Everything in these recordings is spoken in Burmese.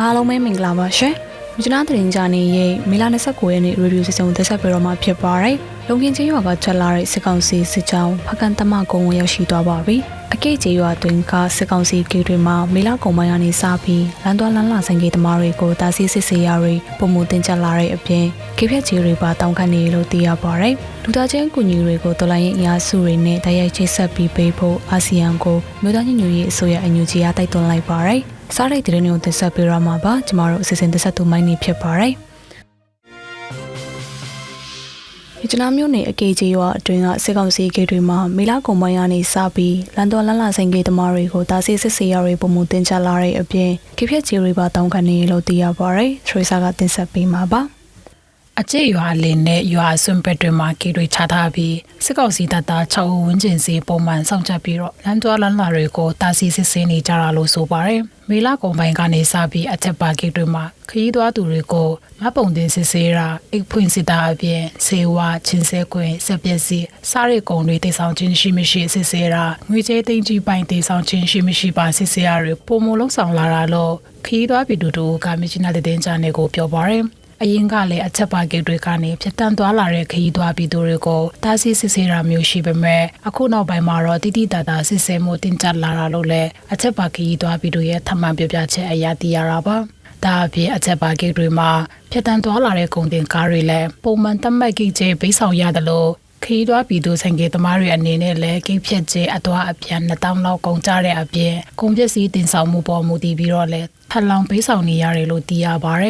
အားလုံးပဲမင်္ဂလာပါရှင်။မြကျနာသတင်းကြနေရဲ့မေလ29ရက်နေ့ရေဒီယိုစီစဉ်သက်ဆက်ပြတော့မှာဖြစ်ပါတယ်။လုံကင်းချင်းရွာကထွက်လာတဲ့စစ်ကောင်စီစစ်ကြောင်းဖကန်တမကုန်းဝင်ရောက်ရှိသွားပါပြီ။အကိတ်ကြီးရွာတွင်ကစစ်ကောင်စီဂေတွေမှာမေလကုံပိုင်းကနေစပြီးလမ်းသွားလမ်းလာဆိုင်ကေသမားတွေကိုတာစီစစ်စေးရတွေပုံမှုတင်ကြလာတဲ့အပြင်ခေဖြက်ကြီးတွေပါတောင်းခံနေလို့သိရပါတယ်။လူသားချင်းကူညီတွေကိုတော်လိုင်းရင်အရာစုတွေနဲ့တိုက်ရိုက်ချိတ်ဆက်ပြီးပေးဖို့အာဆီယံကိုမြို့သားညီညွတ်ရေးအစိုးရအညူကြီးအားတိုက်တွန်းလိုက်ပါတယ်။ စားရိတ်တဲ့နေကိုတင်ဆက်ပေးရမှာပါ။ကျမတို့အစီအစဉ်တင်ဆက်သူမိုင်းနေဖြစ်ပါတယ်။မြကျနာမျိုးနယ်အကေကြီးရွာအတွင်းကစစ်ကောင်စီဂေတ်တွေမှာမေလာကုံပိုင်းကနေစပြီးလန်တော်လန်လာဆိုင်ဂေတ်သမားတွေကိုတာစီစစ်စေရတွေပုံမှုတင်ချလာတဲ့အပြင်ခေဖြက်ကြီးတွေပါတောင်းခံနေလို့သိရပါတယ်။ထရီဆာကတင်ဆက်ပေးမှာပါ။ အကျစ်ရွာလင်းနဲ့ရွာဆွန်ပက်တွေမှာကီတွေချထားပြီးစစ်ကောင်စီတပ်သား6ဦးဝန်းကျင်စီပုံမှန်စောင့်ချက်ပြီးတော့လမ်းသွားလမ်းလာတွေကိုတာစီစစ်စင်းနေကြတာလို့ဆိုပါတယ်။မေလာကုံပိုင်းကနေစပြီးအချက်ပါကီတွေမှာခရီးသွားသူတွေကိုမပုံတင်စစ်ဆေးတာအိတ်ဖွင့်စစ်တာအပြင်ဆေးဝါးချင်းဆဲခွင်စက်ပစ္စည်းစားရိတ်ကုန်တွေတိတ်ဆောင်ခြင်းရှိမရှိစစ်ဆေးတာငွေကြေးသိန်းကြီးပိုင်းတိတ်ဆောင်ခြင်းရှိမရှိပါစစ်ဆေးရတွေပုံမလုံးဆောင်လာတာလို့ခရီးသွားပြည်သူတို့ကမြချနာတဲ့တင်ကြနေကိုပြောပါတယ်။ အရင်ကလည်းအချက်ပါကိတ်တွေကနေဖြတ်တန်းသွားလာတဲ့ခရီးသွားပြည်သူတွေကိုတားဆီးစစ်ဆေးတာမျိုးရှိပေမဲ့အခုနောက်ပိုင်းမှာတော့တိတိတတ်တာစစ်ဆေးမှုတင်ကြလာတာလို့လည်းအချက်ပါခရီးသွားပြည်သူရဲ့ထမှန်ပြပြချက်အရာသိရတာပါဒါအပြင်အချက်ပါကိတ်တွေမှာဖြတ်တန်းသွားလာတဲ့ကုန်တင်ကားတွေလည်းပုံမှန်တတ်မှတ်ကိတ်ကျဘေးဆောင်ရတယ်လို့ခရီးသွားပြည်သူဆိုင်ကေသမားတွေအနေနဲ့လည်းကိတ်ဖြတ်ကျအသွားအပြန်2000လောက်ကုန်ကြတဲ့အပြင်ကုန်ပစ္စည်းတင်ဆောင်မှုပေါ်မူတည်ပြီးတော့လည်းထပ်လောင်ဘေးဆောင်နေရတယ်လို့သိရပါတ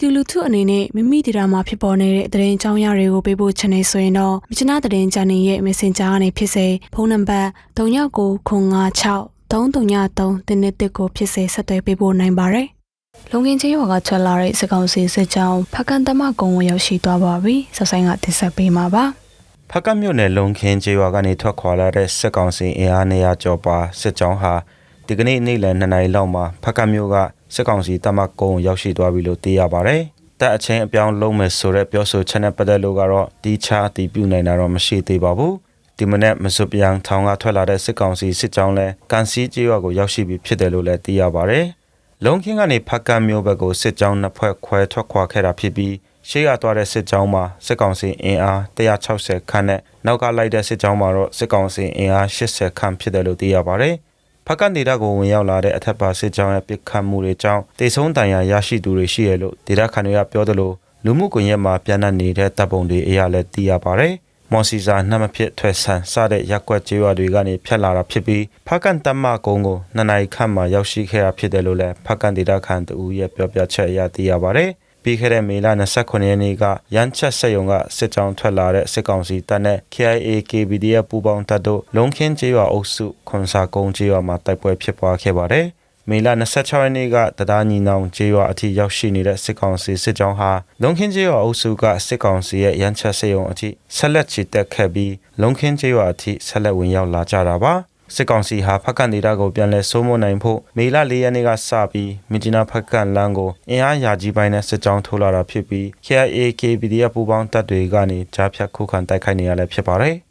ပြည်သူလူထုအနေနဲ့မိမိဒေတာမှာဖြစ်ပေါ်နေတဲ့သတင်းအကြောင်းအရာတွေကိုပေးပို့ချင်နေဆိုရင်တော့မြချနာသတင်းချန်နယ်ရဲ့ Messenger ကနေဖြစ်စေဖုန်းနံပါတ်3996 333တင်းနဲ့တစ်ကိုဖြစ်စေဆက်သွယ်ပေးပို့နိုင်ပါတယ်။လုံငင်းချင်းရွာကထွက်လာတဲ့စကောင်စီစစ်ကြောင်းဖကန်တမကုံဝင်ရောက်ရှိသွားပါပြီ။ဆက်ဆိုင်ကတင်ဆက်ပေးမှာပါ။ဖကတ်မြို့နယ်လုံခင်းကျေးရွာကနေထွက်ခွာလာတဲ့စစ်ကောင်စီအင်အား200ကျော်ပါစစ်ကြောင်းဟာ ဒီကနေ့နေ့လယ်2နာရီလောက်မှာဖကတ်မြို့ကစစ်ကောင်စီတမကုန်းရောက်ရှိသွားပြီလို့သိရပါတယ်။တပ်အချင်းအပြောင်းလုံးမယ်ဆိုတဲ့ပြောဆိုချက်နဲ့ပတ်သက်လို့ကတော့ဒီချာတီးပြနိုင်တာတော့မရှိသေးပါဘူး။ဒီမနေ့မစွပြန်ထောင်ကထွက်လာတဲ့စစ်ကောင်စီစစ်ကြောင်းလဲကန်စီကျေးရွာကိုရောက်ရှိပြီဖြစ်တယ်လို့လည်းသိရပါတယ်။လုံခင်းကနေဖကတ်မြို့ဘက်ကိုစစ်ကြောင်းနှစ်ဖွဲ့ခွဲထွက်ခွာခဲ့တာဖြစ်ပြီးရှေ့ရသွားတဲ့စစ်ကြောင်းမှာစစ်ကောင်စီအင်အား160ခန်းနဲ့နောက်ကလိုက်တဲ့စစ်ကြောင်းမှာတော့စစ်ကောင်စီအင်အား80ခန်းဖြစ်တယ်လို့သိရပါတယ်။ ဖကန်ဒေတာကိုဝင်ရောက်လာတဲ့အထက်ပါစစ်ကြောင်းရဲ့ပစ်ခတ်မှုတွေကြောင့်တေဆုံးတန်ရာရရှိသူတွေရှိရလို့ဒေတာခန်တွေကပြောသလိုလူမှုကွန်ရက်မှာပြန်နှံ့နေတဲ့တပ်ပုံတွေအရာလည်းသိရပါတယ်။မော်စီစာနှမဖြစ်ထွက်ဆန်စတဲ့ရက်ကွက်ကျေးရွာတွေကနေဖြတ်လာတာဖြစ်ပြီးဖကန်တမကုန်းကိုနှစ်နိုင်ခန့်မှရောက်ရှိခဲ့တာဖြစ်တယ်လို့လည်းဖကန်ဒေတာခန်တူရဲ့ပြောပြချက်အရသိရပါတယ်။ ပြီးခဲ့တဲ့မေလ29ရက်နေ့ကရန်ချက်ဆက်ယုံကစစ်ကြောင်းထွက်လာတဲ့စစ်ကောင်စီတပ်နဲ့ KIA KBDF ပူးပေါင်းတပ်တို့လုံခင်းကျေးရွာအုပ်စုခွန်စာကုန်းကျေးရွာမှာတိုက်ပွဲဖြစ်ပွားခဲ့ပါတယ်။မေလ26ရက်နေ့ကတဒါညီနောင်ကျေးရွာအထိရောက်ရှိနေတဲ့စစ်ကောင်စီစစ်ကြောင်းဟာလုံခင်းကျေးရွာအုပ်စုကစစ်ကောင်စီရဲ့ရန်ချက်ဆက်ယုံအထိဆက်လက်ချီတက်ခဲ့ပြီးလုံခင်းကျေးရွာအထိဆက်လက်ဝင်ရောက်လာကြတာပါ။ စစ်ကောင်စီဟာဖက်ကန်ဒေတာကိုပြန်လည်စိုးမိုးနိုင်ဖို့မေလ၄ရက်နေ့ကစပြီးမြစ်ကြီးနားဖက်ကန်လမ်းကိုအင်အားရာကြီးပိုင်းနဲ့စစ်ကြောင်းထိုးလာတာဖြစ်ပြီး KIA KPDF ပူးပေါင်းတပ်တွေကနေကြားဖြတ်ခုခံတိုက်ခိုက်နေရလည်းဖြစ်ပါတယ်။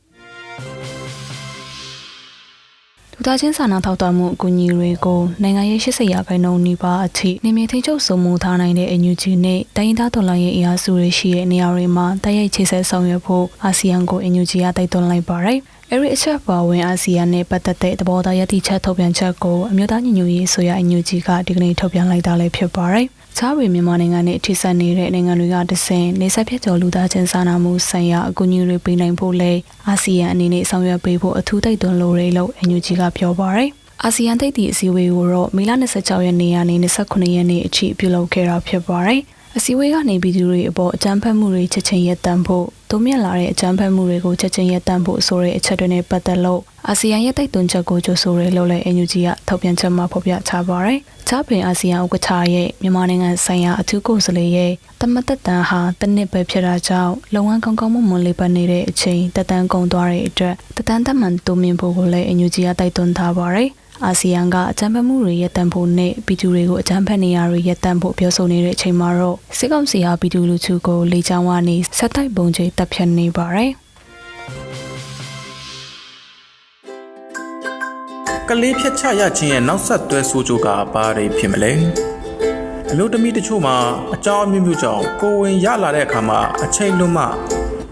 လူသားချင်းစာနာထောက်ထားမှုအကူအညီတွေကိုနိုင်ငံရေး80ရာခိုင်နှုန်းနီးပါးအထိနေမြေထိန်ချုပ်စုံမှုထားနိုင်တဲ့အန်ယူဂျီနဲ့တိုင်းရင်းသားတော်လှန်ရေးအင်အားစုတွေရှိတဲ့နေရာတွေမှာတိုက်ရိုက်ချိတ်ဆက်ဆောင်ရွက်ဖို့အာဆီယံကိုအန်ယူဂျီကတိုက်တွန်းလိုက်ပါတယ်။ အဲဒီအချက်ပါဝင်အာဆီယံနဲ့ပတ်သက်တဲ့သဘောထားရည်တည်ချက်ထုတ်ပြန်ချက်ကိုအမျိုးသားညီညွတ်ရေးဆိုရအန်ယူဂျီကဒီကနေ့ထုတ်ပြန်လိုက်တာလည်းဖြစ်ပါတယ်။ချားရီမြန်မာနိုင်ငံနဲ့ထိစပ်နေတဲ့နိုင်ငံတွေကတဆင်နေဆက်ဖြစ်ကျော်လူသားချင်းစာနာမှုဆိုင်ရာအကူအညီတွေပေးနိုင်ဖို့လဲအာဆီယံအနေနဲ့ဆောင်ရွက်ပေးဖို့အထူးတိုက်တွန်းလိုတယ်လို့အန်ယူဂျီကပြောပါရယ်အာဆီယံသိသည့်အစည်းအဝေးကိုတော့မေလ26ရက်နေ့ကနေ29ရက်နေ့အထိပြုလုပ်ခဲ့တာဖြစ်ပါတယ်။ အစည်းအဝေးကနေပြည်သူတွေအပေါ်အကြမ်းဖက်မှုတွေချက်ချင်းရပ်တန့်ဖို့တိုးမြင့်လာတဲ့အကြမ်းဖက်မှုတွေကိုချက်ချင်းရပ်တန့်ဖို့ဆိုတဲ့အချက်တွေနဲ့ပတ်သက်လို့အာဆီယံရဲ့တိုက်တွန်းချက်ကိုကြိုဆိုရဲလို့လည်း NUG ကထုတ်ပြန်ချက်မှာဖော်ပြထားပါတယ်။ချားပင်အာဆီယံဥက္ကဋ္ဌရဲ့မြန်မာနိုင်ငံဆိုင်ရာအထူးကိုယ်စားလှယ်ရဲ့တမတက်တန်ဟာတနစ်ပဲဖြစ်တာကြောင့်လုံဝမ်းကောင်းကောင်းမွန်မွန်လေးပတ်နေတဲ့အချိန်တက်တန်းကုန်သွားတဲ့အတွက်တတန်းတက်မှန်တိုးမြင့်ဖို့ကိုလည်း NUG ကတိုက်တွန်းထားပါတယ်။ အာဆီယံကအကြမ်းဖက်မှုတွေရပ်တန့်ဖို့နဲ့ပြည်သူတွေကိုအကြမ်းဖက်နေရတွေရပ်တန့်ဖို့ပြောဆိုနေတဲ့အချိန်မှာတော့စစ်ကောင်စီဟာပြည်သူလူထုကိုလေကြောင်းဝါနေဆက်တိုက်ပုံကျတပ်ဖြတ်နေပါတယ်။ကလေးဖြတ်ချရခြင်းရဲ့နောက်ဆက်တွဲဆိုးကျိုးကဘာတွေဖြစ်မလဲအမျိုးသမီးတချို့မှာအကြောင်းအမျိုးမျိုးကြောင့်ကိုယ်ဝင်ရလာတဲ့အခါမှာအချိန်လွန်မှမ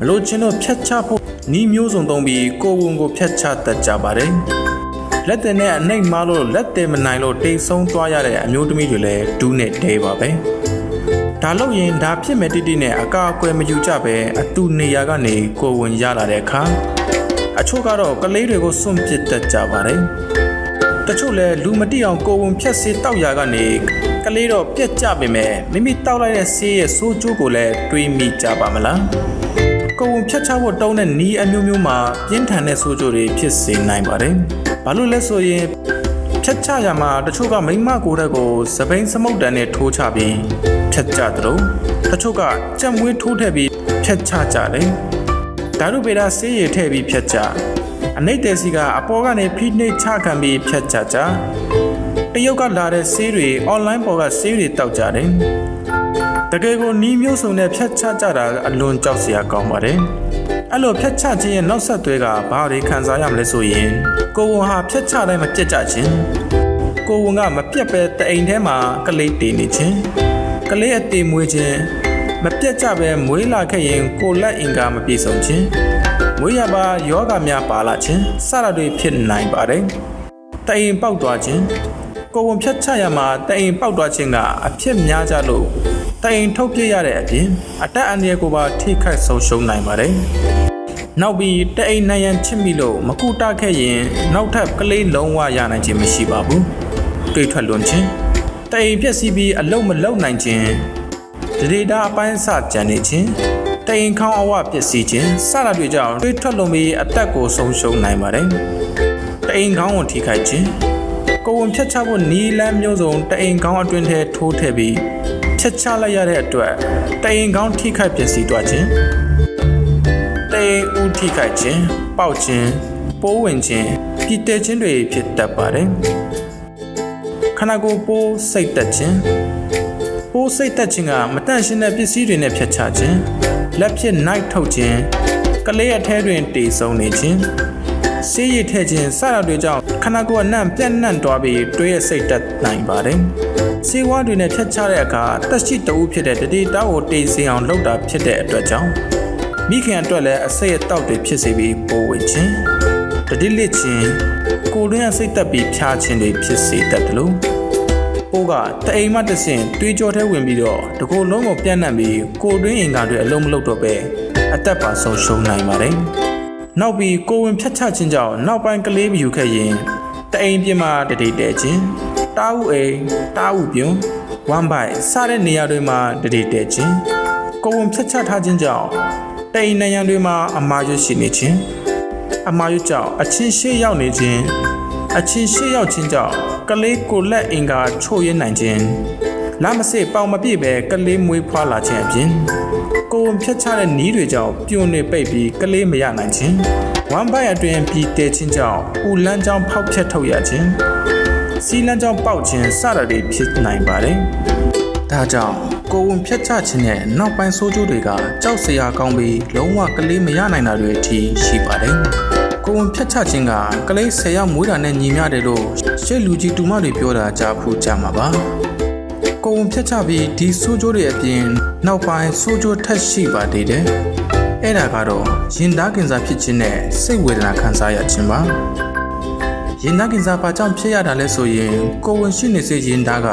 လို့ချင်းတို့ဖြတ်ချဖို့ဤမျိုးစုံသုံးပြီးကိုယ်ဝင်ကိုဖြတ်ချတတ်ကြပါတယ် လက်တင်နဲ့အနှိတ်မားလို့လက်တင်မနိုင်လို့တိတ်ဆုံးသွားရတဲ့အမျိုးသမီးတွေလည်းဒူးနဲ့တဲပါပဲဒါလို့ရင်ဒါဖြစ်မဲ့တိတိနဲ့အကာအကွယ်မယူကြပဲအတူနေရာကနေကိုယ်ဝင်ရလာတဲ့အခါအချို့ကတော့ကလေးတွေကိုစွန့်ပစ်တတ်ကြပါတယ်တချို့လည်းလူမတိအောင်ကိုယ်ဝင်ဖြတ်စေးတောက်ရာကနေကလေးတော့ပြက်ကြပေမဲ့မိမိတောက်လိုက်တဲ့ဆေးရဲ့ဆိုးကျိုးကိုလည်းတွေးမိကြပါမလား ကိုယ်ဝင်ဖြတ်ချဖို့တောင်းတဲ့နီးအမျိုးမျိုးမှာပြင်းထန်တဲ့ဆိုးကျိုးတွေဖြစ်စေနိုင်ပါတယ်ဘာလို့လဲဆိုရင်ဖြတ်ချရမှာတချို့ကမိမကိုယ်တက်ကိုစပိန်စမုတ်တန်နဲ့ထိုးချပြီးဖြတ်ချသလိုတချို့ကကြက်မွေးထိုးထည့်ပြီးဖြတ်ချကြတယ်။ဓာတုပေတာဆေးရည်ထည့်ပြီးဖြတ်ချအနိတ်တဲစီကအပေါ်ကနေဖိနှိပ်ချခံပြီးဖြတ်ချကြတရုတ်ကလာတဲ့ဆေးတွေအွန်လိုင်းပေါ်ကဆေးတွေတောက်ကြတယ်။တ ကယ်ကိုနီးမျိုးစုံနဲ့ဖြတ်ချကြတာအလွန်ကြောက်စရာကောင်းပါတယ်။အဲ့လိုဖြတ်ချခြင်းရဲ့နောက်ဆက်တွဲကဘာတွေခံစားရမလဲဆိုရင်ကိုဝန်ဟာဖြတ်ချတိုင်းမပြတ်ကြခြင်းကိုဝန်ကမပြတ်ပဲတအိမ်ထဲမှာကလေးတည်နေခြင်းကလေးအသေးမွေးခြင်းမပြတ်ကြပဲမွေးလာခဲ့ရင်ကိုလက်အင်္ကာမပြည့်စုံခြင်းမွေးရပါယောဂများပါလာခြင်းစတာတွေဖြစ်နိုင်ပါတယ်တအိမ်ပေါက်သွားခြင်းကိုဝန်ဖြတ်ချရမှာတအိမ်ပေါက်သွားခြင်းကအဖြစ်များကြလို့ တအိမ်ထုတ်ပြရတဲ့အပြင်အတက်အန္တရာယ်ကိုပါထိခိုက်ဆုံးရှုံးနိုင်ပါတယ်နောက်ပြီးတအိမ်နိုင်ရန်ချစ်မိလို့မကူတာခဲ့ရင်နောက်ထပ်ကလေးလုံးဝရနိုင်ခြင်းမရှိပါဘူးတွေးထွက်လွန်ခြင်းတအိမ်ပြက်စီးပြီးအလုံးမလုံးနိုင်ခြင်းဒေတာအပိုင်းစကြံနေခြင်းတအိမ်ခေါင်းအဝပျက်စီးခြင်းစတာတွေကြောင့်တွေးထွက်လွန်ပြီးအသက်ကိုဆုံးရှုံးနိုင်ပါတယ်တအိမ်ခေါင်းကိုထိခိုက်ခြင်းကိုယ်ဝန်ဖြတ်ချဖို့နီလန်းမျိုးစုံတအိမ်ခေါင်းအတွင်းထဲထိုးထည့်ပြီး ဖြတ်ချလိုက်ရတဲ့အတွက်တအိမ်ခေါင်းထိခိုက်ပျက်စီးသွားခြင်းတိမ်ဦးထိခိုက်ခြင်းပေါက်ခြင်းပိုးဝင်ခြင်းပြည်တဲခြင်းတွေဖြစ်တတ်ပါတယ်ခန္ဓာကိုယ်ပိုးစိတ်တက်ခြင်းပိုးစိတ်တက်ခြင်းကမတန့်ရှင်းတဲ့ပစ္စည်းတွေနဲ့ဖြတ်ချခြင်းလက်ဖြစ် night ထုတ်ခြင်းကလေးအထဲတွင်တေဆုံးနေခြင်းဆေးရည်ထည့်ခြင်းစတာတွေကြောင့်ခန္ဓာကိုယ်အနှံ့ပြန့်နှံ့သွားပြီးတွေးရစိတ်တက်နိုင်ပါတယ် ဆေးဝါးတွေနဲ့ဖြတ်ချတဲ့အခါတက်ရှိတဦးဖြစ်တဲ့တတိတောက်ကိုတေးစင်အောင်လုပ်တာဖြစ်တဲ့အတွက်ကြောင့်မိခင်အတွက်လည်းအစိတ်အတောက်တွေဖြစ်စေပြီးပိုးဝင်ခြင်းတတိလစ်ခြင်းကိုယ်တွင်းအစိတ်တက်ပြီးဖြားခြင်းတွေဖြစ်စေတတ်တယ်လို့ပိုးကတအိမ်မှတစ်ဆင့်တွေးကြောထဲဝင်ပြီးတော့တကိုယ်လုံးကိုပြန့်နှံ့ပြီးကိုယ်တွင်းအင်္ဂါတွေအလုံးမလုံးတော့ပဲအသက်ပါဆုံးရှုံးနိုင်ပါတယ်နောက်ပြီးကိုယ်ဝင်ဖြတ်ချခြင်းကြောင့်နောက်ပိုင်းကလေးမယူခဲ့ရင်တအိမ်ပြင်းမှာတတိတဲခြင်း တားဥအိမ်တားဥပြုံဝမ်ဘိုင်စတဲ့နေရာတွေမှာတတိတဲခြင်းကိုယ်ဝင်ဖြတ်ချထားခြင်းကြောင့်တိမ်နေရန်တွေမှာအမာရွရှိနေခြင်းအမာရွကြောင့်အချင်းရှေ့ရောက်နေခြင်းအချင်းရှေ့ရောက်ခြင်းကြောင့်ကလေးကိုလက်အင်္ဂါချို့ရနိုင်ခြင်းလမ်းမစစ်ပေါင်မပြည့်ပဲကလေးမွေးဖွားလာခြင်းအပြင်ကိုယ်ဖြတ်ချတဲ့နီးတွေကြောင့်ပြုံနေပိတ်ပြီးကလေးမရနိုင်ခြင်းဝမ်ဘိုင်အတွင်ပြီးတဲခြင်းကြောင့်ဥလန်းကြောင့်ဖောက်ဖြတ်ထုတ်ရခြင်း စီလန်းကြောင့်ပေါက်ခြင်းစတာတွေဖြစ်နိုင်ပါတယ်ဒါကြောင့်ကိုယ်ဝန်ဖြတ်ချခြင်းနဲ့နောက်ပိုင်းဆိုးကျိုးတွေကကြောက်စရာကောင်းပြီးလုံးဝကလေးမရနိုင်တာတွေအထိရှိပါတယ်။ကိုယ်ဝန်ဖြတ်ချခြင်းကကလေး၁၀ယောက်မွေးတာနဲ့ညီမျှတယ်လို့ရှေ့လူကြီးတူမတွေပြောတာကြားဖို့ကြမှာပါ။ကိုယ်ဝန်ဖြတ်ချပြီးဒီဆိုးကျိုးတွေအပြင်နောက်ပိုင်းဆိုးကျိုးထက်ရှိပါသေးတယ်။အဲ့ဒါကတော့ရင်သားကင်ဆာဖြစ်ခြင်းနဲ့စိတ်ဝေဒနာခံစားရခြင်းပါ။ ရင်သားကင်ဆာဘာကြောင့်ဖြစ်ရတာလဲဆိုရင်ကိုယ်ဝန်ရှိနေစေရင်သားက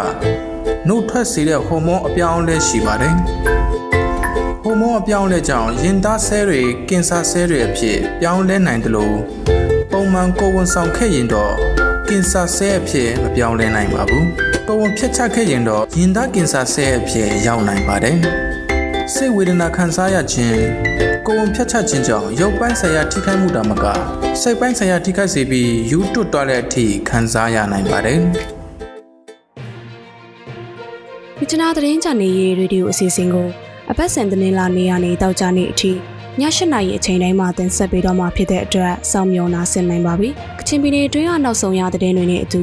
နှုတ်ထွက်စေတဲ့ဟော်မုန်းအပြောင်းအလဲရှိပါတယ်။ဟော်မုန်းအပြောင်းအလဲကြောင့်ရင်သားဆဲတွေကင်ဆာဆဲတွေအဖြစ်ပြောင်းလဲနိုင်တယ်လို့ပုံမှန်ကိုယ်ဝန်ဆောင်ခဲ့ရင်တော့ကင်ဆာဆဲအဖြစ်မပြောင်းလဲနိုင်ပါဘူး။ကိုယ်ဝန်ဖြတ်ချခဲ့ရင်တော့ရင်သားကင်ဆာဆဲအဖြစ်ရောက်နိုင်ပါတယ်။ စိတ်ဝေဒနာခံစားရခြင်းကိုယ်ဝန်ဖြတ်ချခြင်းကြောင့်ရုပ်ပိုင်းဆိုင်ရာထိခိုက်မှုတာမကစိတ်ပိုင်းဆိုင်ရာထိခိုက်စေပြီးယူတွတ်သွားတဲ့အထိခံစားရနိုင်ပါတယ်။မြချနာသတင်းချန်နယ်ရေးရေဒီယိုအစီအစဉ်ကိုအပတ်စဉ်သတင်းလာနေရနေတောက်ကြနေအထိည၈နာရီအချိန်တိုင်းမှာတင်ဆက်ပေးတော့မှာဖြစ်တဲ့အတွက်စောင့်မျှော်နာဆင်နိုင်ပါပြီ။ကချင်ပြည်နယ်အတွင်းကနောက်ဆုံးရသတင်းတွေနဲ့အတူ